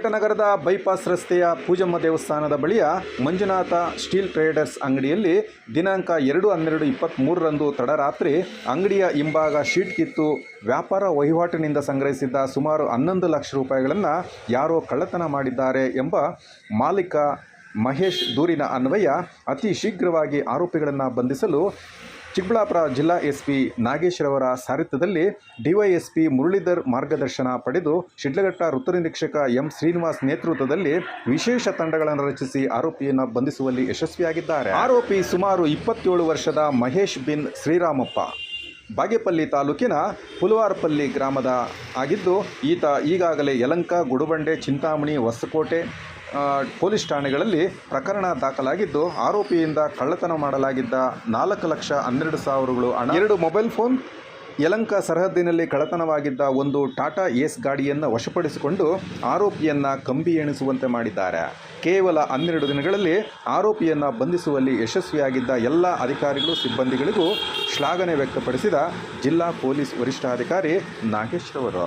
Sidlaghatta bypass ರಸ್ತೆಯ ಪೂಜಮ್ಮ ದೇವಸ್ಥಾನದ ಬಳಿಯ ಮಂಜುನಾಥ ಸ್ಟೀಲ್ ಟ್ರೇಡರ್ಸ್ ಅಂಗಡಿಯಲ್ಲಿ ದಿನಾಂಕ ಎರಡು ಹನ್ನೆರಡು ಇಪ್ಪತ್ತ್ಮೂರರಂದು ತಡರಾತ್ರಿ ಅಂಗಡಿಯ ಹಿಂಭಾಗ ಶೀಟ್ ಕಿತ್ತು ವ್ಯಾಪಾರ ವಹಿವಾಟಿನಿಂದ ಸಂಗ್ರಹಿಸಿದ್ದ ಸುಮಾರು ಹನ್ನೊಂದು ಲಕ್ಷ ರೂಪಾಯಿಗಳನ್ನು ಯಾರೋ ಕಳ್ಳತನ ಮಾಡಿದ್ದಾರೆ ಎಂಬ ಮಾಲೀಕ ಮಹೇಶ್ ದೂರಿನ ಅನ್ವಯ ಅತಿ ಶೀಘ್ರವಾಗಿ ಆರೋಪಿಗಳನ್ನು ಬಂಧಿಸಲು ಚಿಕ್ಕಬಳ್ಳಾಪುರ ಜಿಲ್ಲಾ ಎಸ್ ಪಿ ನಾಗೇಶ್ರವರ ಸಾರಥ್ಯದಲ್ಲಿ ಡಿವೈಎಸ್ಪಿ ಮುರಳೀಧರ್ ಮಾರ್ಗದರ್ಶನ ಪಡೆದು ಶಿಡ್ಲಘಟ್ಟ ವೃತ್ತ ನಿರೀಕ್ಷಕ ಎಂ ಶ್ರೀನಿವಾಸ್ ನೇತೃತ್ವದಲ್ಲಿ ವಿಶೇಷ ತಂಡಗಳನ್ನು ರಚಿಸಿ ಆರೋಪಿಯನ್ನು ಬಂಧಿಸುವಲ್ಲಿ ಯಶಸ್ವಿಯಾಗಿದ್ದಾರೆ. ಆರೋಪಿ ಸುಮಾರು ಇಪ್ಪತ್ತೇಳು ವರ್ಷದ ಮಹೇಶ್ ಬಿನ್ ಶ್ರೀರಾಮಪ್ಪ. ಬಾಗೇಪಲ್ಲಿ ತಾಲೂಕಿನ ಹುಲವಾರಪಲ್ಲಿ ಗ್ರಾಮದ ಆಗಿದ್ದು, ಈತ ಈಗಾಗಲೇ ಯಲಂಕ, ಗುಡುಬಂಡೆ, ಚಿಂತಾಮಣಿ, ಹೊಸಕೋಟೆ ಪೊಲೀಸ್ ಠಾಣೆಗಳಲ್ಲಿ ಪ್ರಕರಣ ದಾಖಲಾಗಿದ್ದು, ಆರೋಪಿಯಿಂದ ಕಳ್ಳತನ ಮಾಡಲಾಗಿದ್ದ ನಾಲ್ಕು ಲಕ್ಷ ಹನ್ನೆರಡು ಸಾವಿರಗಳು ಹಣ. ಎರಡು ಮೊಬೈಲ್ ಫೋನ್, ಯಲಂಕ ಸರಹದ್ದಿನಲ್ಲಿ ಕಳ್ಳತನವಾಗಿದ್ದ ಒಂದು ಟಾಟಾ ಏಸ್ ಗಾಡಿಯನ್ನು ವಶಪಡಿಸಿಕೊಂಡು ಆರೋಪಿಯನ್ನು ಕಂಬಿ ಎಣಿಸುವಂತೆ ಮಾಡಿದ್ದಾರೆ. ಕೇವಲ ಹನ್ನೆರಡು ದಿನಗಳಲ್ಲಿ ಆರೋಪಿಯನ್ನು ಬಂಧಿಸುವಲ್ಲಿ ಯಶಸ್ವಿಯಾಗಿದ್ದ ಎಲ್ಲ ಅಧಿಕಾರಿಗಳು, ಸಿಬ್ಬಂದಿಗಳಿಗೂ ಶ್ಲಾಘನೆ ವ್ಯಕ್ತಪಡಿಸಿದ ಜಿಲ್ಲಾ ಪೊಲೀಸ್ ವರಿಷ್ಠಾಧಿಕಾರಿ ನಾಗೇಶ್ ರವರು.